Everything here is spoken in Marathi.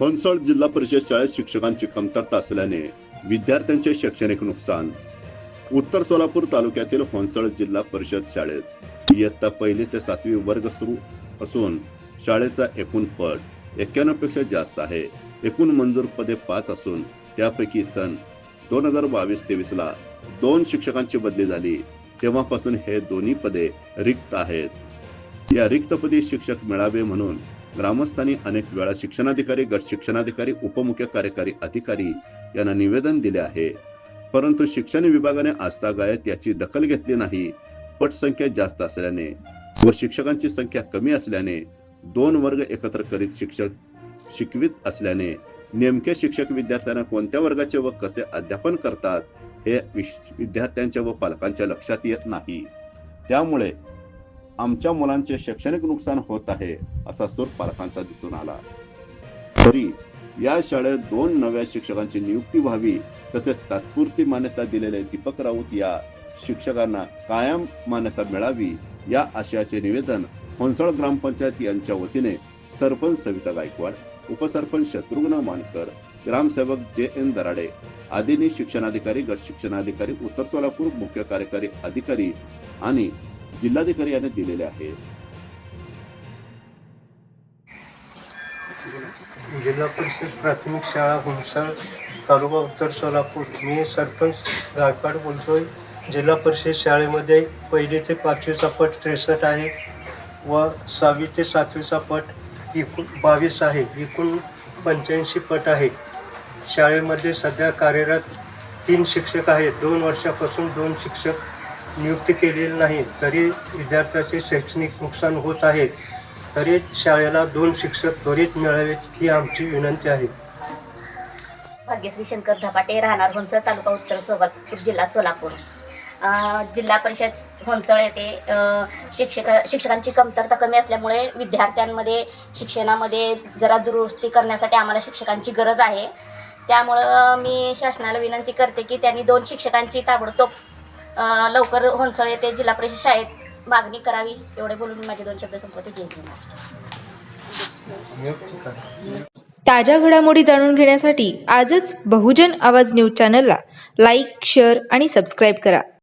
फणसोड जिल्हा परिषद शाळेत शिक्षकांची कमतरता असल्याने विद्यार्थ्यांचे शैक्षणिक नुकसान. उत्तर सोलापूर तालुक्यातील होनसळ जिल्हा परिषद शाळेत इयत्ता पहिली ते सातवी वर्ग सुरू असून शाळेचा एकूण पट एक्क्याण्णवपेक्षा जास्त आहे. एकूण मंजूर पदे पाच असून त्यापैकी सन दोन हजार बावीस तेवीसला दोन शिक्षकांची बदली झाली. तेव्हापासून हे दोन्ही पदे रिक्त आहेत. या रिक्तपदी शिक्षक मिळावे म्हणून ग्रामस्थांनी अनेक वेळा शिक्षणाधिकारी गट शिक्षणाधिकारी उपमुख्य कार्यकारी अधिकारी यांना निवेदन दिले आहे. परंतु शिक्षण विभागाने आस्थागायत याची दखल घेतली नाही. पटसंख्या जास्त असल्याने व शिक्षकांची संख्या कमी असल्याने दोन वर्ग एकत्र करीत शिक्षक शिकवित असल्याने नेमके शिक्षक विद्यार्थ्यांना कोणत्या वर्गाचे व कसे अध्यापन करतात हे विद्यार्थ्यांच्या व पालकांच्या लक्षात येत नाही. त्यामुळे आमच्या मुलांचे शैक्षणिक नुकसान होत आहे असा सूर पालकांचा दिसून आला. तरी या शाळेत दोन नव्या शिक्षकांची नियुक्ती व्हावी तसेच तात्पुरती मान्यता दिलेले दीपक राऊत या शिक्षकांना कायम मान्यता मिळावी या आशयाचे निवेदन होनसळ ग्रामपंचायत यांच्या वतीने सरपंच सविता गायकवाड उपसरपंच शत्रुघ्न मानकर ग्रामसेवक जे एन दराडे आदींनी शिक्षणाधिकारी गट शिक्षणाधिकारी उत्तर सोलापूर मुख्य कार्यकारी अधिकारी आणि जिल्हाधिकारी यांनी दिलेले आहे. जिल्हा परिषद प्राथमिक शाळा हुंसाळ तालुका उत्तर सोलापूर. मी सरपंच गायकवाड बोलतोय. जिल्हा परिषद शाळेमध्ये पहिली ते पाचवीचा पट त्रेसष्ट आहे व सहावी ते सातवीचा पट एकूण बावीस आहे. एकूण पंच्याऐंशी पट आहे. शाळेमध्ये सध्या कार्यरत तीन शिक्षक आहेत. दोन वर्षापासून दोन शिक्षक नियुक्त केलेली नाही तरी विद्यार्थ्याचे शैक्षणिक नुकसान होत आहे. तरी शाळेला दोन शिक्षक त्वरित मिळावेत ही आमची विनंती आहे. भाग्यश्री शंकर धपाटे राहणार होनसळ तालुका उत्तर सोलापूर जिल्हा सोलापूर. जिल्हा परिषद होनसळ येथे शिक्षक शिक्षकांची कमतरता कमी असल्यामुळे विद्यार्थ्यांमध्ये शिक्षणामध्ये जरा दुरुस्ती करण्यासाठी आम्हाला शिक्षकांची गरज आहे. त्यामुळं मी शासनाला विनंती करते की त्यांनी दोन शिक्षकांची ताबडतोब लवकर होनसळ येथे जिल्हा परिषद शाळेत मागणी करावी एवढे बोलून माझे दोन शब्द संपवते. जय ताज्या घडामोडी जाणून घेण्यासाठी आजच बहुजन आवाज न्यूज चॅनलला लाईक शेअर आणि सबस्क्राईब करा.